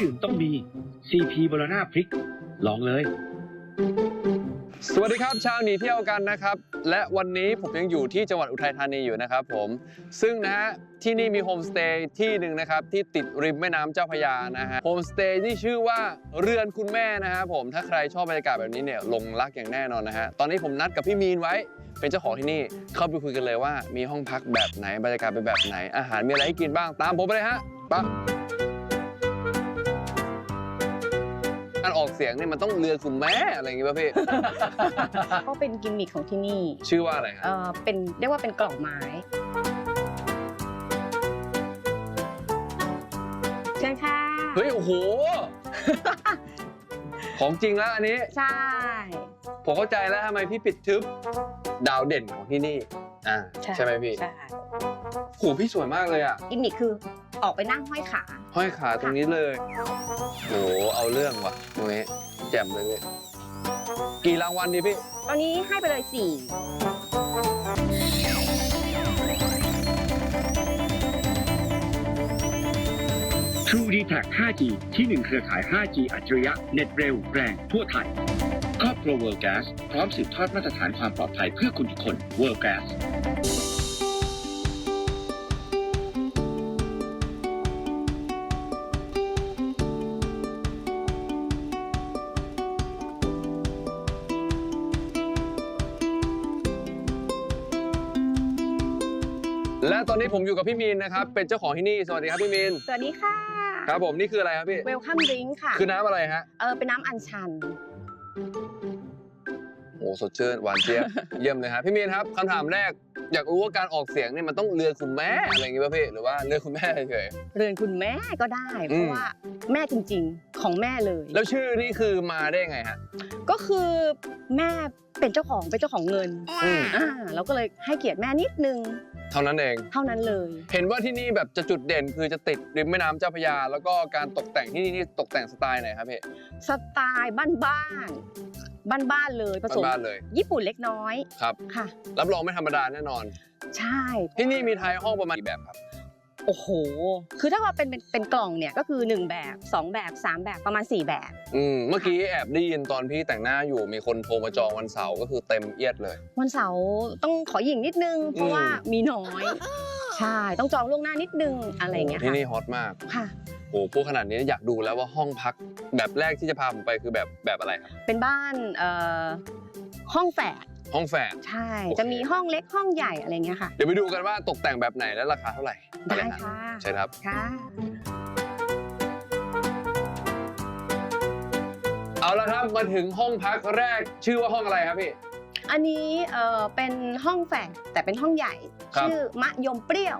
ดื่มต้องมี CP บรณาพริก ลองเลย สวัสดีครับชาวหนีเที่ยวกันนะครับ และวันนี้ผมยังอยู่ที่จังหวัดอุทัยธานีอยู่นะครับผม ซึ่งนะฮะที่นี่มีโฮมสเตย์ที่หนึ่งนะครับที่ติดริมแม่น้ำเจ้าพระยานะฮะโฮมสเตย์ที่ชื่อว่าเรือนคุณแม่นะครับผมถ้าใครชอบบรรยากาศแบบนี้เนี่ยหลงรักอย่างแน่นอนนะฮะตอนนี้ผมนัดกับพี่มีนไว้ เป็นเจ้าของที่นี่เข้าไปคุยกันเลยว่า มีห้องพักแบบไหนบรรยากาศเป็นแบบไหนอาหารมีอะไรให้กินบ้างตามผมไปเลยฮะไป การออกเสียงเนี่ยมันต้องเรือคุณแม่อะไรอย่างงี้ป่ะพี่ ก็เป็นกิมมิคของที่นี่ชื่อว่าอะไรครับ เอ่อเป็นเรียกว่าเป็นกล่องไม้เชิญค่ะเฮ้ย โอ้โห ของจริงแล้วอันนี้ ใช่ผมเข้าใจแล้วทำไมพี่ปิดทึบ ดาวเด่นของที่นี่ อ่า ใช่ไหมพี่ ใช่โหพี่สวยมากเลยอะกิมมิคคือออกไปนั่งห้อยขา ห้อยขาตรงนี้เลยโหเอาเรื่องว่ะตรงนี้แจ่มเลยพี่กี่รางวัลดีพี่ ตอนนี้ให้ไปเลยสี่ True d t a c 5G ที่หนึ่งเครือข่าย 5G อัจฉริยะเน็ตเร็วแรงทั่วไทยครอบครัว World Gas พร้อมสืบทอดมาตรฐานความปลอดภัยเพื่อคุณทุกคน World Gas และ ตอนนี้ผมอยู่กับพี่มีนนะครับ เป็นเจ้าของที่นี่ สวัสดีครับพี่มีน สวัสดีค่ะครับผมนี่คืออะไรครับพี่ เวลคัมดริงค่ะ คือน้ำอะไรฮะ เออเป็นน้ำอัญชัน โอ้สดชื่นหวานเจี๊ยบ เยี่ยมเลยครับพี่มีนครับคำถามแรก อยากรู้ว่าการออกเสียงเนี่ยมันต้องเรือคุณแม่อะไรอย่างงี้ป่ะพี่ หรือว่าเรือคุณแม่เฉย เรือนคุณแม่ก็ได้ เพอืมราะว่าแม่จริงๆ ของแม่เลย ๆแล้วชื่อนี่คือมาได้ไงฮะ ก็คือแม่เป็นเจ้าของเป็นเจ้าของเงินอืม อ่าเราก็เลยให้เกียรติแม่นิดนึง เท่านั้นเอง เท่านั้นเลย เห็นว่าที่นี่แบบจะจุดเด่นคือจะติดริมแม่น้ำเจ้าพระยา แล้วก็การตกแต่งที่นี่นี่ตกแต่งสไตล์ไหนครับพี่สไตล์บ้านๆบ้านๆเลยผสม บ้านๆเลยญี่ปุ่นเล็กน้อยครับ ค่ะ รับรองไม่ธรรมดาแน่นอน ใช่ ที่นี่มีไทยห้องประมาณกี่แบบครับ โอ้โห คือถ้าว่าเป็นเป็นเป็นกล่องเนี่ยก็คือ 1 แบบ 2 แบบ 3 แบบประมาณ 4 แบบ อืมเมื่อกี้แอบได้ยินตอนพี่แต่งหน้าอยู่มีคนโทรมาจองวันเสาร์ก็คือเต็มเอียดเลย วันเสาร์ต้องขอหยิ่งนิดนึง เพราะว่ามีน้อย ใช่ ต้องจองล่วงหน้านิดนึงอะไรอย่างเงี้ยที่ค่ะนี่ฮอตมากค่ะ โอ้พูดขนาดนี้อยากดูแล้วว่าห้องพักแบบแรกที่จะพาผมไปคือแบบแบบอะไรครับเป็นบ้านเอ่อห้องแฝด ห้องแฝด ใช่ โอเค จะมีห้องเล็กห้องใหญ่อะไรเงี้ยค่ะ เดี๋ยวไปดูกันว่าตกแต่งแบบไหนและราคาเท่าไหร่ปได้เลยฮค่ะ ใช่ครับ ค่ะเอาละครับมาถึงห้องพักแรกชื่อว่าห้องอะไรครับพี่ อันนี้เอ่อเป็นห้องแฝดแต่เป็นห้องใหญ่ ครับ ชื่อมะยมเปรี้ยว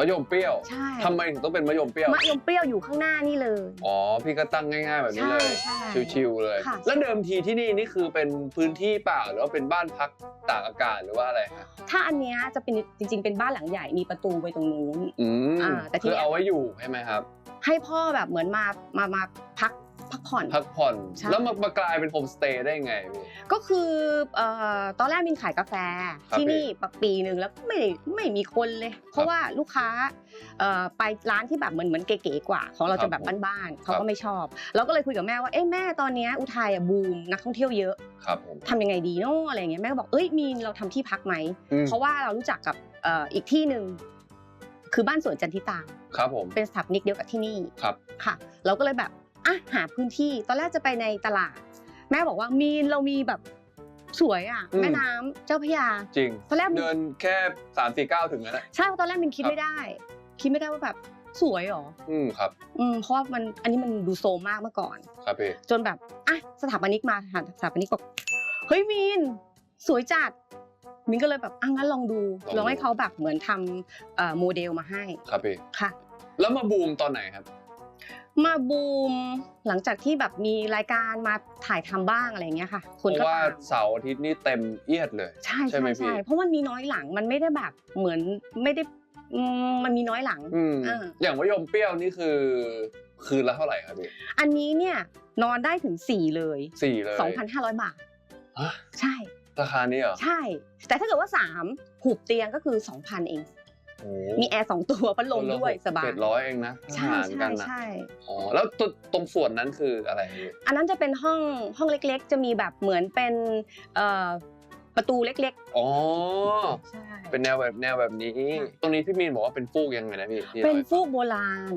มะยมเปรี้ยวใช่ ทำไมถึงต้องเป็นมะยมเปรี้ยว มะยมเปรี้ยวอยู่ข้างหน้านี่เลย อ๋อ พี่ก็ตั้งง่าย ๆ แบบนี้เลย ใช่ใช่ชิวๆเลย ค่ะ แล้วเดิมทีที่นี่นี่คือเป็นพื้นที่เปล่าหรือว่าเป็นบ้านพักตากอากาศหรือว่าอะไรฮะถ้าอันเนี้ยจะเป็นจริง ๆ เป็นบ้านหลังใหญ่มีประตูไปตรงนู้น อืมอ่าแต่ทีคือเนี้ย เอาไว้อยู่ใช่ไหมครับ ให้พ่อแบบเหมือนมามามาพัก พักผ่อน พักผ่อน ใช่ แล้วมามากลายเป็นโฮมสเตย์ได้ไงพี่ ก็คือเอ่อตอนแรกมินขายกาแฟครับที่นี่ปปีหนึ่งแล้วไม่ไม่มีคนเลย เพราะว่าลูกค้าเอ่อไปร้านที่แบบเหมือนเหมือนเก๋ๆกว่า ของเราครัจะบแบบบ้านๆเขาครัก็บ ไม่ชอบ เราก็เลยคุยกับแม่ว่าเอ๊ะแม่ตอนเนี้ยอุทัยอะบูมนักท่องเที่ยวเยอะครับผมทำยังไงดีเนาะอะไรอย่างเงี้ยแม่ก็บอกเอ้ยมีนเราทำที่พักไหม อืมเพราะว่าเรารู้จักกับเอ่ออีกที่หนึ่งคือบ้านสวนจันทิตา ครับผม เป็นสถาปนิกเดียวกับที่นี่ครับ ค่ะ เราก็เลยแบบ อะหาพื้นที่ตอนแรกจะไปในตลาด แม่บอกว่ามีนเรามีแบบสวยอะอืม แม่น้ำเจ้าพระยา จริง ตอนแรกมินเดินแค่สามสี่เก้าถึงแล้วแหละใช่เพราะตอนแรกมินคิดครับไม่ได้ คิดไม่ได้ว่าแบบสวยเหรออืมครับ อืมเพราะว่ามันอันนี้มันดูโซมมากเมื่อก่อน ครับพี่ จนแบบอะสถาปนิกมาสถาปนิกบอกเฮ้ยมีนสวยจัดมินก็เลยแบบอะงั้นลองดูลองดู ลองให้เขาแบบเหมือนทำเอ่อโมเดลมาให้ครับพี่ ค่ะ แล้วมาบูมตอนไหนครับ มาบูมหลังจากที่แบบมีรายการมาถ่ายทำบ้างอะไรอย่างเงี้ยค่ะคนเพก็ราะว่าตามเสาร์อาทิตย์นี่เต็มเอียดเลย ใช่ใช่ไหมใช่พี่ใช่เพราะมันมีน้อยหลังมันไม่ได้แบบเหมือนไม่ได้อืมมันมีน้อยหลังอืมอ่าอย่างมะยมเปรี้ยวนี่คือ คืนละเท่าไหร่ครับพี่อันนี้เนี่ยนอนได้ถึง4เลยสี่เลย2,500บาทฮะใช่ราคานี้เหรอใช่ แต่ถ้าเกิดว่า3หูบเตียงก็คือ2,000เองโอ้ มีแอร์สองตัวพัดลมด้วยสบายเจ็ดร้อยเองนะใช่หารใช่กันนะใช่อ๋อแล้วตรงตรงส่วนนั้นคืออะไรพี่อันนั้นจะเป็นห้องห้องเล็กๆ จะมีแบบเหมือนเป็นเอ่อประตูเล็กอ๋อๆใช่ เป็นแนวแบบแนวแบบนี้ค่ะตรงนี้พี่มีนบอกว่าเป็นฟูกยังไงนะพี่ที่เป็นราให้ฟูกโบราณ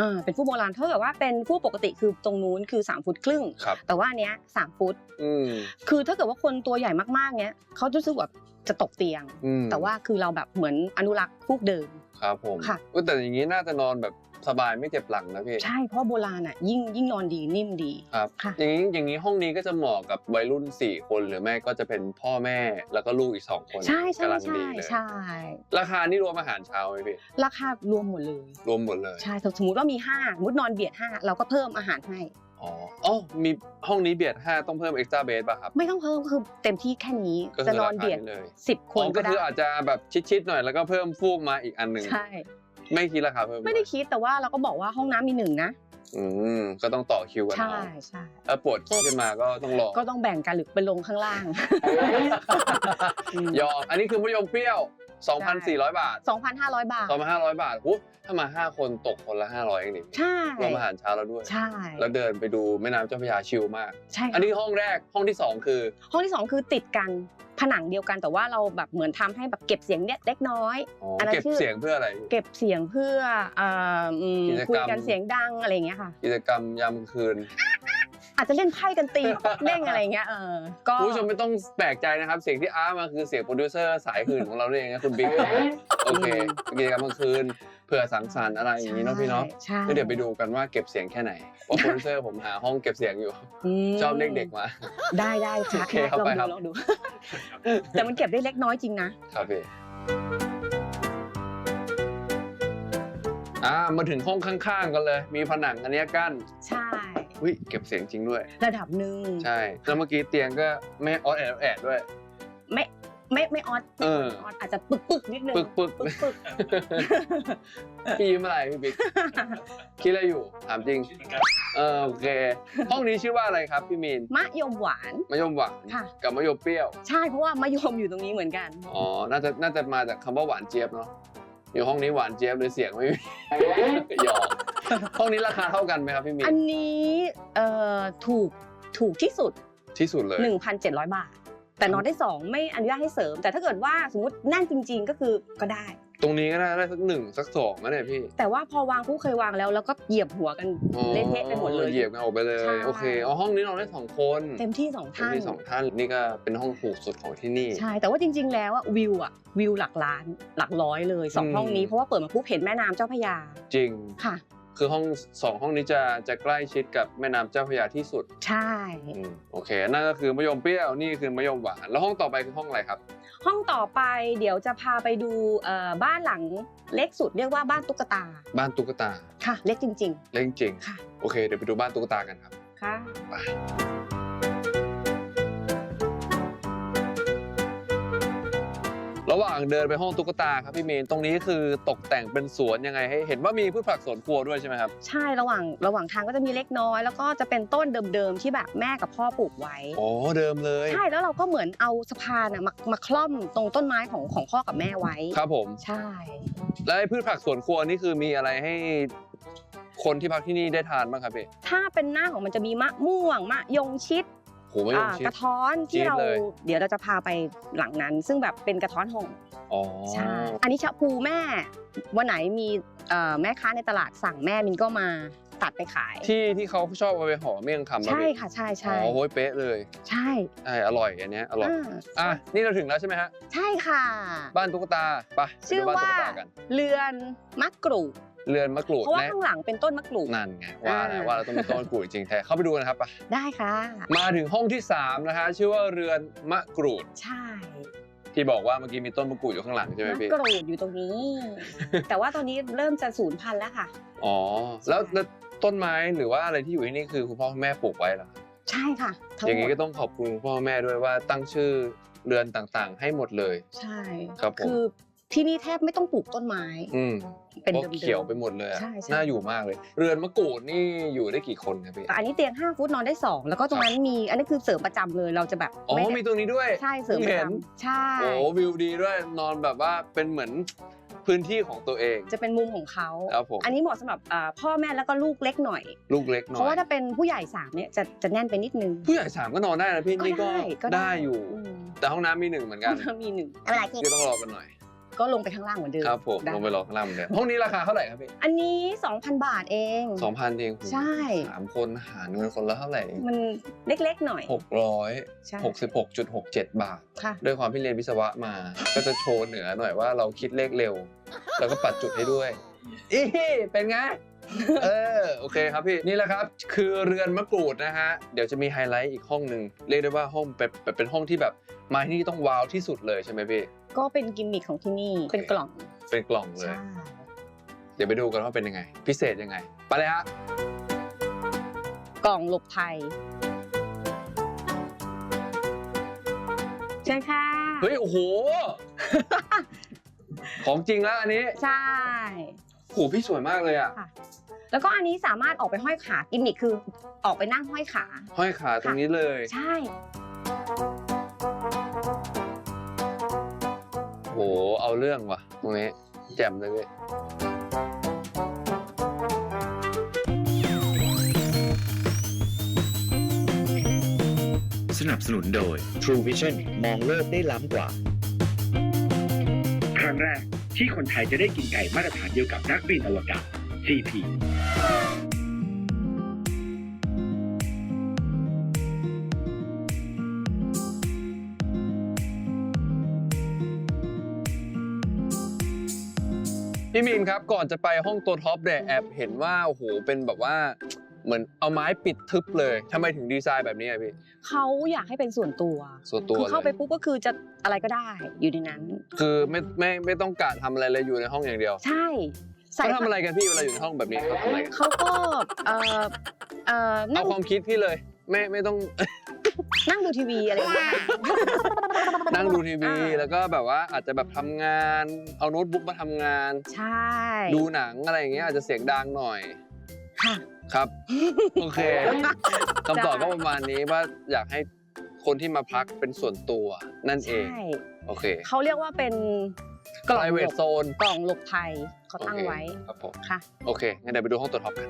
อ่าเป็นฟูกโบราณเท่ากับว่าเป็นฟูกปกติคือตรงนู้นคือ 3 ฟุตครึ่งครับแต่ว่าอันเนี้ยสามฟุตอืมคือถ้าเกิดว่าคนตัวใหญ่มากๆเนี้ยเขาจะรู้สึกแบบ จะตกเตียง อืมแต่ว่าคือเราแบบเหมือนอนุรักษ์ฟูกเดิม ครับผมค่ะ อุ๊ยแต่อย่างนี้น่าจะนอนแบบสบายไม่เจ็บหลังนะพี่ ใช่เพราะโบราณอะยิ่งยิ่งนอนดีนิ่มดี ครับ ค่ะ อย่างนี้อย่างนี้ห้องนี้ก็จะเหมาะกับวัยรุ่น 4 คนหรือไม่ก็จะเป็นพ่อแม่แล้วก็ลูกอีก 2 คนใช่ใช่กำลังใช่ดีเลยใช่ ราคานี่รวมอาหารเช้าไหมพี่ ราคารวมหมดเลย รวมหมดเลย ใช่สมมติว่ามีห้าสมมตินอนเบียดห้าเราก็เพิ่มอาหารให้ อ๋ออ๋อมีห้องนี้เบียด 5 ต้องเพิ่มเอ็กซ์ตร้าเบดป่ะครับ ไม่ต้องเพิ่มคือเต็มที่แค่นี้ ก็จะคือนอนราคาเบียดนี้เลยสิบคอ๋อนก็ก็ได้ คืออาจจะแบบชิดๆหน่อยแล้วก็เพิ่มฟูกมาอีกอันหนึ่งใช่ ไม่คิดราคาเพิ่มไม่ได้คิดแต่ว่าเราก็บอกว่าห้องน้ำมีหนึ่งนะ อืมก็ต้องต่อคิวกันใช่เอาใช่ถ้าปวดขี้ขึ้นมาก็ต้องรอก็ต้องแบ่งกันหรือไปลงข้างล่างอืมยอมอันนี้คือมะยมเปรี้ยว 2,400 บาท 2,500 บาท 2,500 บาทหูถ้ามา 5 คนตกคนละ 500เองนี่ใช่รวมอาหารเช้าแล้วด้วย ใช่ แล้วเดินไปดูแม่น้ำเจ้าพระยาชิลมาก ใช่ค่ะอันนี้ห้องแรกห้องที่ 2 คือ ห้องที่สองคือติดกันผนังเดียวกันแต่ว่าเราแบบเหมือนทำให้แบบเก็บเสียงเนี่ยเล็กน้อยอ๋ออันนั้นเก็บชื่อเสียงเพื่ออะไร เก็บเสียงเพื่อเอ่ออืมกิจกรรมคุยกันเสียงดังอะไรอย่างเงี้ยค่ะ กิจกรรมยามกลางคืน อาจจะเล่นไพ่กันตีเด้งอะไรอย่างเงี้ยเออก็ คุณผู้ชมไม่ต้องแปลกใจนะครับ เสียงที่อาร์มาคือเสียงโปรดิวเซอร์สายหื่นของเราเองนะคุณบิ๊กโอเคกิจกรรมกลางคืนเผื่อสังสรรค์อะไรอย่างนี้เนาะพี่เนาะใช่ก็เดี๋ยวไปดูกันว่าเก็บเสียงแค่ไหนว่าโปรดิวเซอร์ผมหาห้องเก็บเสียงอยู่มชอบเรียกเด็กมา ได้ได้ค่ะโอเคครับลองไปดูครับลองดู แต่มันเก็บได้เล็กน้อยจริงนะ ครับพี่อ่ามาถึงห้องข้างๆกันเลย มีผนังอันเนี้ยกั้น ใช่ อุ้ยเก็บเสียงจริงด้วย ระดับหนึ่งใช่ แล้วเมื่อกี้เตียงก็ไม่ออดแอดแอดด้วย ไม่ไม่ไม่ออดเออออดอาจจะปึกปึกๆนิดนึงปึกปึกปึกปึกพี่ยิ้มอะไรพี่บิ๊กคิดอะไรอยู่ถามจริงเออโอเคห้องนี้ชื่อว่าอะไรครับพี่มีนมะยมหวานมะยมหวานค่ะกับมะยมเปรี้ยว ใช่เพราะว่ามะยมอยู่ตรงนี้เหมือนกันอ๋อน่าจะน่าจะมาจากคำว่าหวานเจี๊ยบเนาะอยู่ห้องนี้หวานเจี๊ยบเลยเสียงไม่มีหยอก ห้องนี้ราคาเท่ากันไหมครับพี่มีอันนนี้เอ่อถูกถูกที่สุด ที่สุดเลย 1,700 บาท แต่นอนได้ 2 ไม่อนุญาตให้เสริม แต่ถ้าเกิดว่าสมมติแน่นจริง ๆ ก็คือก็ได้ ตรงนี้ก็ได้ได้สักหนึ่งสักสองนะเนี่ยพี่แต่ว่าพอวางผู้เคยวางแล้วแล้วก็เหยียบหัวกันอ๋อเละเทะไปหมดเลย เหยียบกันออกไปเลย ใช่ โอเคอ๋อห้องนี้นอนได้สองคนเต็มที่สองเต็มท่าน ที่สองท่านนี่ก็เป็นห้องถูกสุดของที่นี่ ใช่ แต่ว่าจริง ๆ แล้วอะวิวอะวิวหลักล้านหลักร้อยเลยสองอืม ห้องนี้เพราะว่าเปิดมาปุ๊บเห็นแม่น้ำเจ้าพระยาจริง ค่ะ คือห้องสองห้องนี้จะจะใกล้ชิดกับแม่น้ำเจ้าพระยาที่สุดใช่ อืมโอเค นั่นก็คือมะยมเปรี้ยวนี่คือมะยมหวาน แล้วห้องต่อไปคือห้องอะไรครับ ห้องต่อไปเดี๋ยวจะพาไปดูเอ่อบ้านหลังเล็กสุดเรียกว่าบ้านตุ๊กตาบ้านตุ๊กตาค่ะ เล็กจริง เล่นจริงๆ ค่ะ โอเค เดี๋ยวไปดูบ้านตุ๊กตากันครับค่ะ ระหว่างเดินไปห้องตุ๊กตาครับพี่เมนตรงนี้คือตกแต่งเป็นสวนยังไงให้เห็นว่ามีพืชผักสวนครัวด้วยใช่ไหมครับใช่ระหว่างระหว่างทางก็จะมีเล็กน้อย แล้วก็จะเป็นต้นเดิมๆที่แบบแม่กับพ่อปลูกไว้อ๋อเดิมเลย ใช่แล้วเราก็เหมือนเอาสะพานอะมามาคล่อมตรงต้นไม้ของของพ่อกับแม่ไว้ครับผมใช่ แล้วไอ้พืชผักสวนครัวนี่คือมีอะไรให้คนที่พักที่นี่ได้ทานบ้างครับพี่ถ้าเป็นหน้าของมันจะมีมะม่วงมะยงชิด โหมะยงอ่าชิด กระท้อนที่จี๊ดเราเลย เดี๋ยวเราจะพาไปหลังนั้น ซึ่งแบบเป็นกระท้อนห่ออ๋อใช่อันนี้ชะพูแม่ วันไหนมีเอ่อแม่ค้าในตลาดสั่งแม่มินก็มาตัดไปขาย ที่ที่เขาชอบเอาไปห่อเมี่ยงคำป่ใช่พี่ค่ะใช่อ๋ใช่อโอ้ยเป๊ะเลยใช่ใช่อร่อยอันเนี้ยอร่อยอ่าอะนี่เราถึงแล้วใช่ไหมฮะ ใช่ค่ะ บ้านตุ๊กตาไปไปชื่อดูบ้านว่าตุ๊กตากันเรือนมะกรูด เรือนมะกรูดเพราะว่าแนะข้างหลังเป็นต้นมะกรูด นั่นไงว่าแล้วอ่าว่าเราต้องมีต้นมะกรูดจริงแท้เข้าไปดูนะครับไปได้ค่ะ มาถึงห้องที่3นะฮะชื่อว่าเรือนมะกรูดใช่ที่บอกว่าเมื่อกี้มีต้นมะกรูดอยู่ข้างหลังใช่ไหมมะพี่กรูดอยู่ตรงนี้ แต่ว่าตอนนี้เริ่มจะสูญพันธุ์แล้วค่ะ อ๋อแล้วแล้วต้นไม้หรือว่าอะไรที่อยู่ที่นี่คือคุณพ่อคุณแม่ปลูกไว้เหรอใช่ค่ะทั้งอย่างหมนี้ดก็ต้องขอบคุณคุณพ่อแม่ด้วยว่าตั้งชื่อเรือนต่างๆ ให้หมดเลย ใช่ ครับผม คือ ที่นี่แทบไม่ต้องปลูกต้นไม้ อืมเป็นเพราะเดิมๆ เขียวไปหมดเลยอะใช่ใช่ น่าอยู่มากเลย เรือนมะกรูดนี่อยู่ได้กี่คนครับพี่อันนี้เตียง 5 ฟุตนอนได้ 2 แล้วก็ตรงนั้นมีอันนี้คือเสริมประจำเลยเราจะแบบอ๋อไได้มีตรงนี้ด้วย ใช่เสริมพิ่งประเห็น จำใช่ โอ้วิวดีด้วย นอนแบบว่าเป็นเหมือนพื้นที่ของตัวเองจะเป็นมุมของเขา ครับผมอันนี้เหมาะสำหรับอ่าพ่อแม่แล้วก็ลูกเล็กหน่อย ลูกเล็กหน่เพราะอว่ายถ้าเป็นผู้ใหญ่สามเนี่ยจะจะแน่นไปนิดนึง ผู้ใหญ่สามก็นอนได้นะพี่นี่ก็ก็ได้อยู่มแต่ห้องน้ำมีหนึ่งเหมือนกันถ้ามีหนึ่งอะไรที่ก็ต้องรอกันหน่อย ก็ลงไปข้างล่างเหมือนเดิมครับผมได้ลงไปรอข้างล่างเหมือนเดิมห้องนี้ราคาเท่าไหร่ครับพี่อันนี้ 2,000 บาทเองสองพันเองใช่สามคนหารเงินคนละเท่าไหร่มันเล็กๆหน่อยหกร้อยใช่หกสิบหกจุดหกเจ็ดบาท ค่ะ ด้วยความที่เรียนวิศวะมา ก็จะโชว์เหนือหน่อยว่าเราคิดเลขเร็ว แล้วก็ปัดจุดให้ด้วยอีเป็นไง เออโอเคครับพี่นี่แหละครับ คือเรือนมะกรูดนะฮะเดี๋ยวจะมีไฮไลท์อีกห้องหนึ่งเรียกได้ว่าห้องเป็นเป็นเป็นห้องที่แบบมาที่นี่ต้องว้าวที่สุดเลยใช่ไหมพี่ก็เป็นกิมมิคของที่นี่เป็นกล่องเป็นกล่องเลยใช่เดี๋ยวไปดูกันว่าเป็นยังไง พิเศษยังไง ไปเลยฮะกล่องหลบภัยเชิญค่ะเฮ้ยโอ้โห ของจริงแล้วอันนี้ ใช่โหพี่สวยมากเลยอะ ค่ะ แล้วก็อันนี้สามารถออกไปห้อยขากิมมิคคือออกไปนั่งห้อยขา ห้อยขาตรงนี้เลย ใช่ โห เอาเรื่องว่ะ ตรงนี้ แจ่มเลยพี่สนับสนุนโดย True Vision มองโลกได้ล้ำกว่า ครั้งแรก ที่คนไทยจะได้กินไก่มาตรฐานเดียวกับนักบินอวกาศ CP พี่มีนครับก่อนจะไปห้องตัวท็อปเนี่ยแอบเห็นว่าโอ้โหเป็นแบบว่า เหมือนเอาไม้ปิดทึบเลยทำไมถึงดีไซน์แบบนี้อะพี่ เขาอยากให้เป็นส่วนตัวส่วนตัวคือเข้าไปเลยปุ๊บก็คือจะอะไรก็ได้อยู่ในนั้น คือไม่ไม่ไม่ต้องการทำอะไรเลยอยู่ในห้องอย่างเดียวใช่ใส่เขาทำอะไรกันพี่เวลาอยู่ในห้องแบบนี้เขาทำอะไรกันเขาก็เอ่อเอ่อนั่เอางความคิดพี่เลยไม่ไม่ต้อง นั่งดูทีวีอะไรอย่างเงี้ยค่ะนั่งดูทีวีอ่า แล้วก็แบบว่าอาจจะแบบทำงานเอาโน้ตบุ๊กมาทำงาน ใช่ดูหนังอะไรอย่างเงี้ยอาจจะเสียงดังหน่อย ค่ะ ครับ โอเคคำตอบก็ประมาณนี้ว่าอยากให้คนที่มาพักเป็นส่วนตัวนั่นเอง ใช่ โอเคเขาเรียกว่าเป็นกล่องหล private บ zone กล่องหลบภัยเขาตั้งโอเคไว้ครับผมค่ะ โอเคงั้นเดี๋ยวไปดูห้องตัวท็อปกัน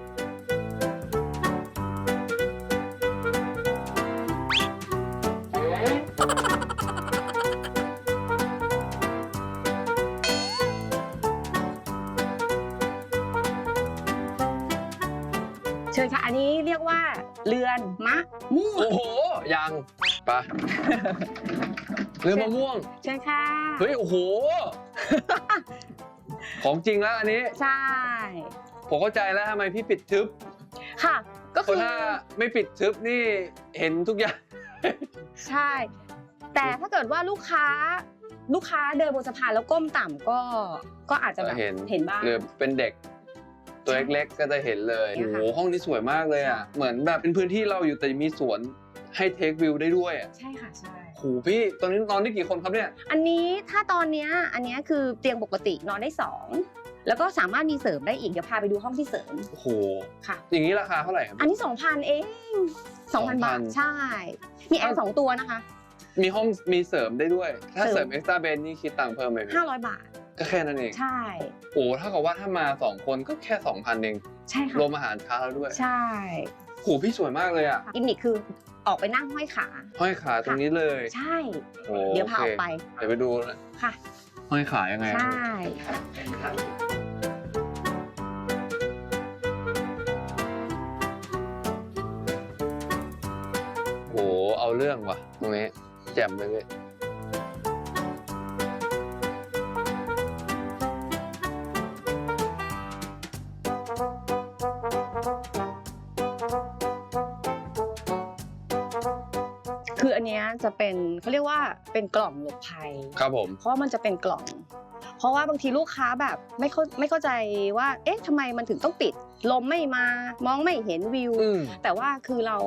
ชิญค่ะ อันนี้เรียกว่าเรือนมะม่วงโอ้โห ยังไปะเรือมะม่วง เชิญค่ะ เฮ้ย โอ้โห ของจริงแล้วอันนี้ ใช่ ผมเข้าใจแล้วทำไมพี่ปิดทึบ ค่ะ ก็เพคือราะถ้าไม่ปิดทึบนี่เห็นทุกอย่าง ใช่ แต่ถ้าเกิดว่าลูกค้าลูกค้าเดินบนสะพานแล้วก้มต่ำก็ก็อาจจะแบบเห็น เห็นบ้างหรือเป็นเด็ก ตัวเล็กๆ ก็จะเห็นเลยเนี่โอ้ยโหค่ะห้องนี้สวยมากเลยอะ เหมือนแบบเป็นพื้นที่เราอยู่แต่มีสวนให้เทควิวได้ด้วยอะ ใช่ค่ะใช่โอ้โหพี่ตอนนี้นอนได้กี่คนครับเนี่ย อันนี้ถ้าตอนเนี้ยอันเนี้ยคือเตียงปกตินอนได้สองแล้วก็สามารถมีเสริมได้อีกเดี๋ยวพาไปดูห้องที่เสริม โอ้โห ค่ะ อย่างนี้ราคาเท่าไหร่ครับ อันนี้ 2,000 เอง 2,000 บาท2,000ใช่ มีแอร์สองตัวนะคะ มีห้องมีเสริมได้ด้วย ถ้าเสเสริริมมเอ็กซ์ตร้าเบนนี่คิดตังค์เพิ่มไหมพี่500บาท ก็แค่นั้นเองใช่ โอ้ถ้ากับว่าถ้ามาสองคนก็แค่สองพันเองใช่ค่ะรวมอาหารเช้าแล้วด้วยใช่โหพี่สวยมากเลยอะอินนี่คือออกไปนั่งห้อยขา ห้อยขาตรงนี้เลย ใช่เดี๋ยวพาออกไปเดี๋ยวไปดูนะค่ะ ห้อยขายังไง ใช่โหเอาเรื่องว่ะตรงนี้แจ่มเลย นเนี้ยจะเป็นเขาเรียกว่าเป็นกล่องหลบภัย ครับผม เพราะว่ามันจะเป็นกล่อง เพราะว่าบางทีลูกค้าแบบไม่เข้าไม่เข้าใจว่า เอ๊ะทำไมมันถึงต้องปิด ลมไม่มามองไม่เห็นวิว อืม แต่ว่าคือเรา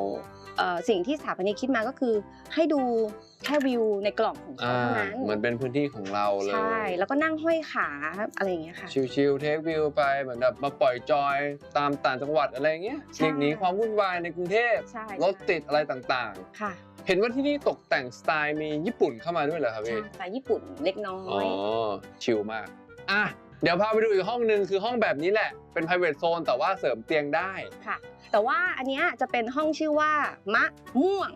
เอ่อสิ่งที่สถาปนิกคิดมาก็คือ ให้ดูแค่วิวในกล่องของเขาอ่าเท่านั้นเหมือนเป็นพื้นที่ของเราเลยใช่แล้วก็นั่งห้อยขาอะไรอย่างเงี้ยค่ะ ชิลๆเทควิวไปเหมือนแบบมาปล่อยจอยตามต่างจังหวัดอะไรเงี้ยใช่ หลีกหนีความวุ่นวายในกรุงเทพใช่รถติดอะไรต่างค่ะๆ เห็นว่าที่นี่ตกแต่งสไตล์มีญี่ปุ่นเข้ามาด้วยเหรอครับใช่พี่สไตล์ญี่ปุ่นเล็กน้ออ๋อย ชิลมาก อะ เดี๋ยวพาไปดูอีกห้องหนึ่งคือห้องแบบนี้แหละ เป็น private zone แต่ว่าเสริมเตียงได้ค่ะ แต่ว่าอันเนี้ยจะเป็นห้องชื่อว่ามะม่วง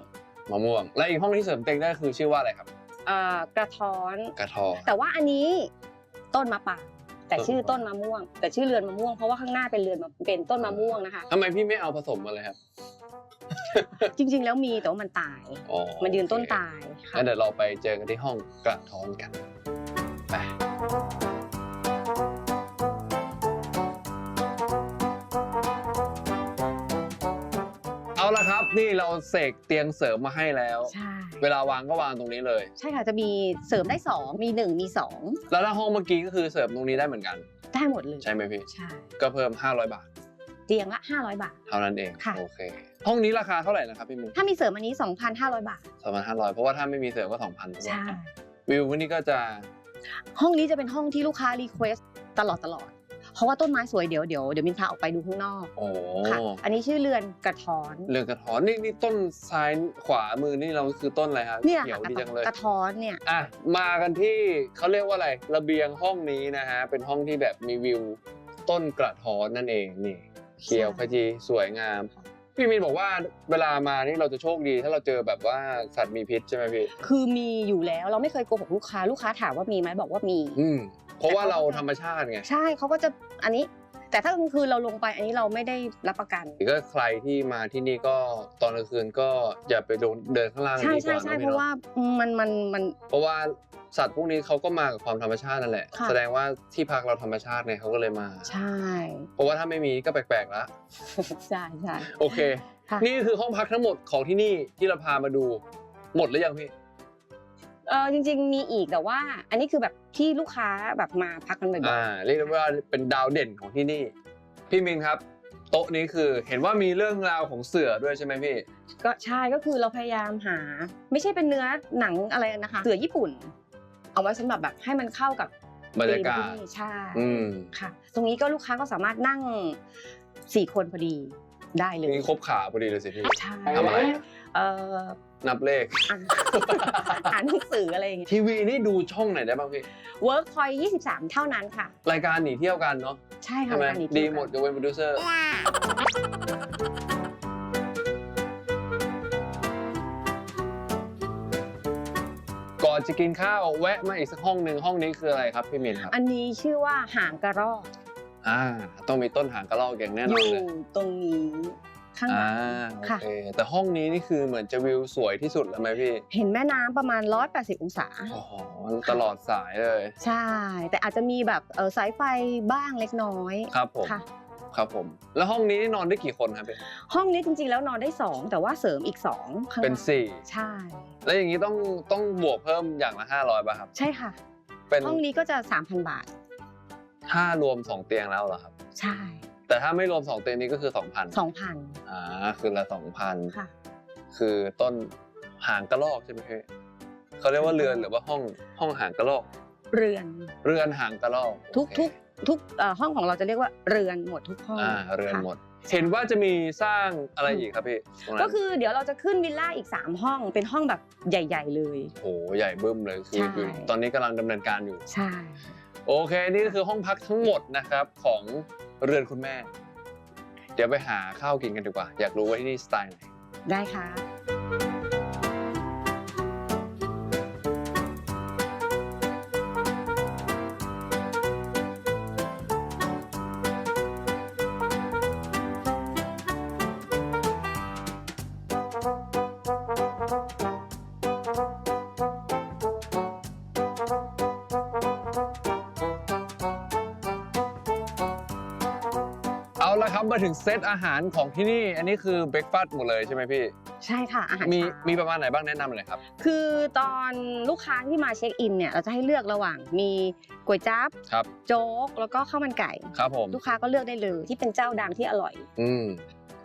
มะม่วง และอีกห้องที่เสริมเตียงได้คือชื่อว่าอะไรครับ เอ่อกระท้อน กระทอ แต่ว่าอันนี้ต้นมะปรางแต่ต้นมะปรางชื่อต้นมะม่วง แต่ชื่อเรือนมะม่วงเพราะว่าข้างหน้าเป็นเรือนมะเป็นต้นมะม่วงนะคะ ทำไมพี่ไม่เอาผสมมาเลยครับ จริง ๆ แล้วมีแต่ว่ามันตาย อ๋อมันยืนต้นโอเคตายค่ะงั้นเดี๋ยวเราไปเจอกันที่ห้องกระท้อนกันไปเอาละครับนี่เราเสกเตียงเสริมมาให้แล้ว ใช่เวลาวางก็วางตรงนี้เลย ใช่ค่ะจะมีเสริมได้สองมีหนึ่งมีสองแล้วถ้าห้องเมื่อกี้ก็คือเสริมตรงนี้ได้เหมือนกัน ได้หมดเลยใช่ไหมพี่ ใช่ก็เพิ่ม 500 บาท เตียงละ 500 บาท เท่านั้นเองค่ะ โอเค ห้องนี้ราคาเท่าไหร่นะครับพี่มินถ้ามีเสริมอันนี้ 2,500 บาท สองพันห้าร้อยเพราะว่าถ้าไม่มีเสริมก็สองพันใช่ วิววันนี้ก็จะ ห้องนี้จะเป็นห้องที่ลูกค้ารีเควสตลอดตลอดเพราะว่าต้นไม้สวยเดี๋ยวเดี๋ยวเดี๋ยวมินพาออกไปดูข้างนอกโอ้ค่ะ อันนี้ชื่อเรือนกระท้อน เรืองกระท้อนนี่นี่ต้นซ้ายขวามือนี่เราคือต้นอะไรครับเนี่ยเขียวค่ะดีจังเลย กระท้อนเนี่ย อะมากันที่เขาเรียกว่าอะไรระเบียงห้องนี้นะฮะเป็นห้องที่แบบมีวิวต้นกระท้อนนั่นเองนี่ เขียวขจีสวยงาม พี่มินบอกว่าเวลามานี่เราจะโชคดี ถ้าเราเจอแบบว่าสัตว์มีพิษใช่ไหมพี่ คือมีอยู่แล้วเราไม่เคยโกหกลูกค้าลูกค้าถามว่ามีไหมบอกว่ามีอืมเพราะว่าแต่เราเขาก็จะธรรมชาติไงใช่เขาก็จะอันนี้ แต่ถ้ากลางคืนเราลงไปอันนี้เราไม่ได้รับประกันก็ใครที่มาที่นี่ก็ตอนกลางคืนก็อย่าไปโดนเดินข้างล่างใช่ดีกใช่ว่าใช่นะเพพี่ราะเนาะว่ามันมันมันเพราะว่า สัตว์พวกนี้เขาก็มากับความธรรมชาตินั่นแหละ ค่ะ แสดงว่าที่พักเราธรรมชาติไงเขาก็เลยมา ใช่เพราะว่าถ้าไม่มีก็แปลกๆแล้วใช่ใช่ โอเค ค่ะ นี่คือห้องพักทั้งหมดของที่นี่ที่เราพามาดู หมดหรือยังพี่ เออจริง ๆ มีอีกแต่ว่า อันนี้คือแบบที่ลูกค้าแบบมาพักกันบ่อยอ่าเรียกได้ว่าเป็นดาวเด่นของที่นี่ พี่มินครับ โต๊ะนี้คือเห็นว่ามีเรื่องราวของเสือด้วยใช่ไหมพี่ ๆก็ใช่ก็คือเราพยายามหา ไม่ใช่เป็นเนื้อหนังอะไรนะคะเสือญี่ปุ่น เอาไว้สำหรับแบบให้มันเข้ากับบรรยากาศธีมที่นี่ใช่อืมค่ะ ตรงนี้ก็ลูกค้าก็สามารถนั่งสี่คนพอดีได้เลยนี่ครบขาพอดีเลยสิพี่ใช่ทำอะไรเอ่อนับเลขอ่านอ่านหนังสืออะไรอย่างเงี้ยทีวีนี่ดูช่องไหนได้บ้างพี่ Work Point 23เท่านั้นค่ะ รายการหนีเที่ยวกันเนาะใช่ค่ะใช่ไหมรายการนี้ดีหมดยกเว้นโปรดิวเซอร์ จะกินข้าวแวะมาอีกสักห้องหนึ่งห้องนี้คืออะไรครับพี่มินครับอันนี้ชื่อว่าหางกระรอกอ่าต้องมีต้นหางกระรอกอย่างแน่นออนยู่เลยตรงนี้ ข้างหอ่าลังโอค่ะ เคแต่ห้องนี้นี่คือเหมือนจะวิวสวยที่สุดแล้วไหมพี่เห็นแม่น้ำประมาณ 180 องศา โอ้โหตลอดสายเลย ใช่ แต่อาจจะมีแบบเออสายไฟบ้างเล็กน้อยครับผม ค่ะ ครับผม แล้วห้องนี้นี่นอนได้กี่คนครับพี่ห้องนี้จริงๆแล้วนอนได้ 2 แต่ว่าเสริมอีก2ข้างเป็นล่างสี่ใช่ แล้วอย่างนี้ต้องต้องบวกเพิ่มอย่างละห้าร้อยป่ะครับ ใช่ค่ะ เป็นห้องนี้ก็จะ 3,000 บาทห้ารวมสองเตียงแล้วเหรอครับ ใช่ แต่ถ้าไม่รวมสองเตียงนี้ก็คือสองพัน2,000อ่าคือละสองพันค่ะคือต้นหางกระรอกใช่ไหมพี่เขาเรียกว่าเรือนหรือว่าห้องห้องหางกระรอกเรือน เรือนหางกระรอกทุกโอเคทุก ทุกเอ่อห้องของเราจะเรียกว่าเรือนหมดทุกห้องอ่าเรือนค่ะ หมด เห็นว่าจะมีสร้างอะไรอีกครับพี่ตรงนั้นก็คือเดี๋ยวเราจะขึ้นวิลล่าอีก 3 ห้องเป็นห้องแบบใหญ่ ๆ เลย โอ้โหใหญ่บึ้มเลยคือใช่อยู่ตอนนี้กำลังดำเนินการอยู่ ใช่ โอเค นี่ก็คือห้องพักทั้งหมดนะครับของเรือนคุณแม่ เดี๋ยวไปหาข้าวกินกันดีกว่า อยากรู้ว่าที่นี่สไตล์ไหน ได้ค่ะ มาถึงเซตอาหารของที่นี่ อันนี้คือเบรกฟาสต์หมดเลยใช่ไหมพี่ ใช่ค่ะอาหารมีเช้ามีประมาณไหนบ้างแนะนำเลยครับ คือตอนลูกค้าที่มาเช็คอินเนี่ยเราจะให้เลือกระหว่างมีก๋วยจั๊บครับ โจ๊กแล้วก็ข้าวมันไก่ ครับผม ลูกค้าก็เลือกได้เลยที่เป็นเจ้าดังที่อร่อย อืม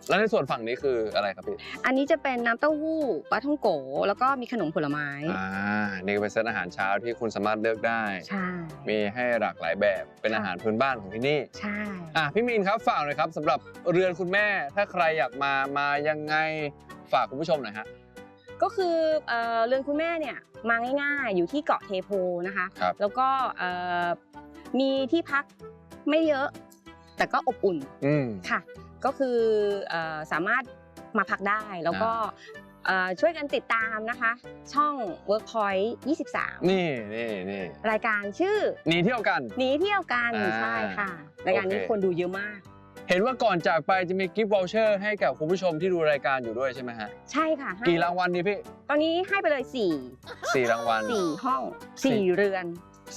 แล้วในส่วนฝั่งนี้คืออะไรครับพี่ อันนี้จะเป็นน้ำเต้าหู้ปลาท่องโก แล้วก็มีขนมผลไม้ อ่า นี่ก็เป็นเซตอาหารเช้าที่คุณสามารถเลือกได้ ใช่ มีให้หลากหลายแบบ เป็นค่ะอาหารพื้นบ้านของที่นี่ ใช่ อะพี่มีนครับฝากหน่อยครับสำหรับเรือนคุณแม่ ถ้าใครอยากมา มายังไง ฝากคุณผู้ชมหน่อยฮะ ก็คือเอ่อเรือนคุณแม่เนี่ยมาง่ายๆ อยู่ที่เกาะเทโพนะคะ ครับ แล้วก็เอ่อมีที่พักไม่เยอะ แต่ก็อบอุ่น อืม ค่ะ ก็คือเอ่อสามารถมาพักได้แล้วก็เอ่อช่วยกันติดตามนะคะ ช่อง Workpoint 23 นี่นี่นี่รายการชื่อหนีเที่ยวกันหนีเที่ยวกันอ่าใช่ค่ะ รายการนี้โอเคคนดูเยอะมาก เห็นว่าก่อนจากไปจะมีกิฟต์วอลเชอร์ให้กับคุณผู้ชมที่ดูรายการอยู่ด้วยใช่ไหมฮะ ใช่ค่ะให้กี่รางวัลดีพี่ ตอนนี้ให้ไปเลย4สี่รางวัล 4 ห้องสี่4เรือน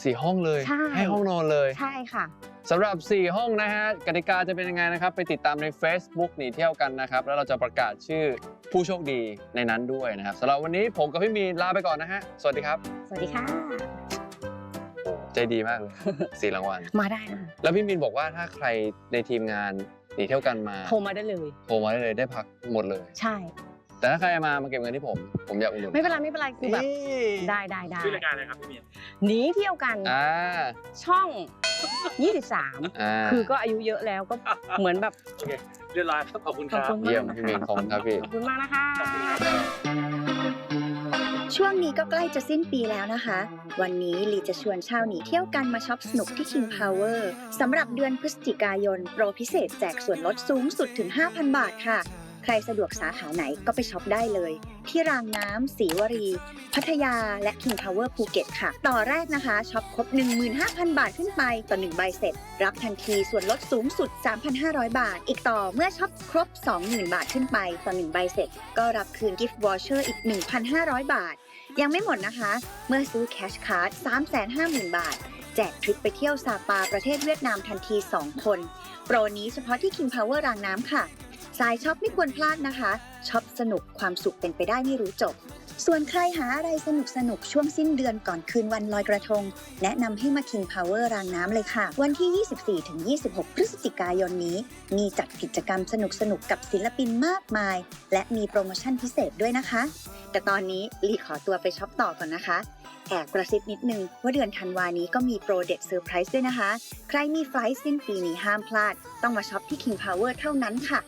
สี่ห้องเลยใช่ห้องนอนเลย ใช่ค่ะ สำหรับ 4 ห้องนะฮะกติกาจะเป็นยังไงนะครับ ไปติดตามใน Facebook หนีเที่ยวกันนะครับ แล้วเราจะประกาศชื่อผู้โชคดีในนั้นด้วยนะครับสำหรับวันนี้ผมกับพี่มีนลาไปก่อนนะฮะ สวัสดีครับ สวัสดีค่ะ ใจดีมากเลย สี่รางวัล มาได้นะคะแล้วพี่มีนบอกว่าถ้าใครในทีมงานหนีเที่ยวกันมาโทรมาได้เลย โทรมาได้เลยได้พักหมดเลย ใช่ แต่ถ้าใครมามาเก็บเงินที่ผม ผมอยากอุดหนุนไม่เป็นไรไม่เป็นไรคือแบบนี่ได้ได้ได้ชื่อรายการอะไรครับพี่เมียนหนีเที่ยวกันอ่าช่อง 23อ่าคือก็อายุเยอะแล้วก็เหมือนแบบโอเคเรียบร้อยครับขอบคุณคขอบรับคุณมากเยี่ยมนะพี่มีนคะขอบคุณครับพี่ขอบคุณมากนะคะช่วงนี้ก็ใกล้จะสิ้นปีแล้วนะคะ วันนี้ลีจะชวนชาวหนีเที่ยวกันมาช็อปสนุกที่ King Power สำหรับเดือนพฤศจิกายน โปรพิเศษแจกส่วนลดสูงสุดถึง 5,000 บาทค่ะ ใครสะดวกสาขาไหนก็ไปช็อปได้เลย ที่รางน้ำศรีวรี พัทยาและ King Power ภูเก็ตค่ะ ต่อแรกนะคะช็อปครบ 15,000 บาทขึ้นไปต่อ 1 ใบเสร็จ รับทันทีส่วนลดสูงสุด 3,500 บาท อีกต่อเมื่อช็อปครบ 20,000 บาทขึ้นไปต่อ 1 ใบเสร็จ ก็รับคืนกิฟต์วอเชอร์อีก 1,500 บาท ยังไม่หมดนะคะ เมื่อซื้อแคชการ์ด350,000 บาทแจกทริปไปเที่ยวซาปาประเทศเวียดนามทันที 2 คน โปรนี้เฉพาะที่ King Power รางน้ำค่ะ สายช็อปไม่ควรพลาดนะคะช็อปสนุกความสุขเป็นไปได้ไม่รู้จบ ส่วนใครหาอะไรสนุกสนุกๆช่วงสิ้นเดือนก่อนคืนวันลอยกระทง แนะนำให้มา King Power รางน้ำเลยค่ะ วันที่ 24-26 พฤศจิกายนนี้ มีจัดกิจกรรมสนุกๆกับศิลปินมากมาย และมีโปรโมชั่นพิเศษด้วยนะคะ แต่ตอนนี้ลีขอตัวไปช็อปต่อก่อนนะคะ แอบกระซิบนิดนึงว่าเดือนธันวานี้ก็มีโปรเด็ดเซอร์ไพรส์ด้วยนะคะ ใครมีไฟลท์สิ้นปีนี้ห้ามพลาด ต้องมาช็อปที่ King Power เท่านั้นค่ะ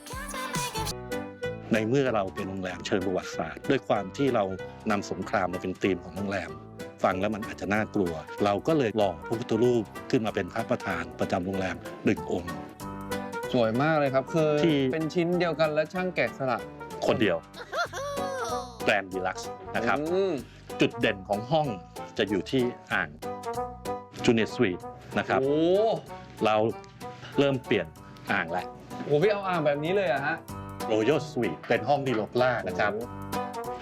ในเมื่อเราเป็นโรงแรมเชิงประวัติศาสตร์ ด้วยความที่เรานำสงครามมาเป็นธีมของโรงแรม ฟังแล้วมันอาจจะน่ากลัว เราก็เลยหล่อพระพุทธรูปขึ้นมาเป็นพระประธานประจำโรงแรมหนึ่งองค์ สวยมากเลยครับคือที่เป็นชิ้นเดียวกันและช่างแกะสลักคนเดียวแกรนดีลักซ์นะครับอืม จุดเด่นของห้องจะอยู่ที่อ่างจูเนียร์สวีทนะครับ โอ้เราเริ่มเปลี่ยนอ่างแล้วโหพี่เอาอ่างแบบนี้เลยอะฮะโรยัลสวีทเป็นห้องดีลกล่านะครับ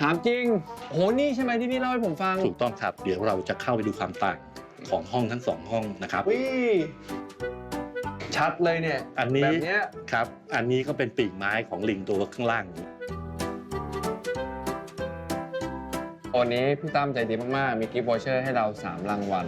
ถามจริงโหนี่ใช่ไหมที่พี่เล่าให้ผมฟังถูกต้องครับ เดี๋ยวเราจะเข้าไปดูความต่างของห้องทั้งสองห้องนะครับ วิชัดเลยเนี่ยอันนี้ แบบเนี้ย ครับ อันนี้ก็เป็นปีกไม้ของลิงตัวข้างล่างนี้ วันนี้พี่ตั้มใจดีมาก ๆ มีกิฟต์วอเชอร์ให้เรา 3 รางวัล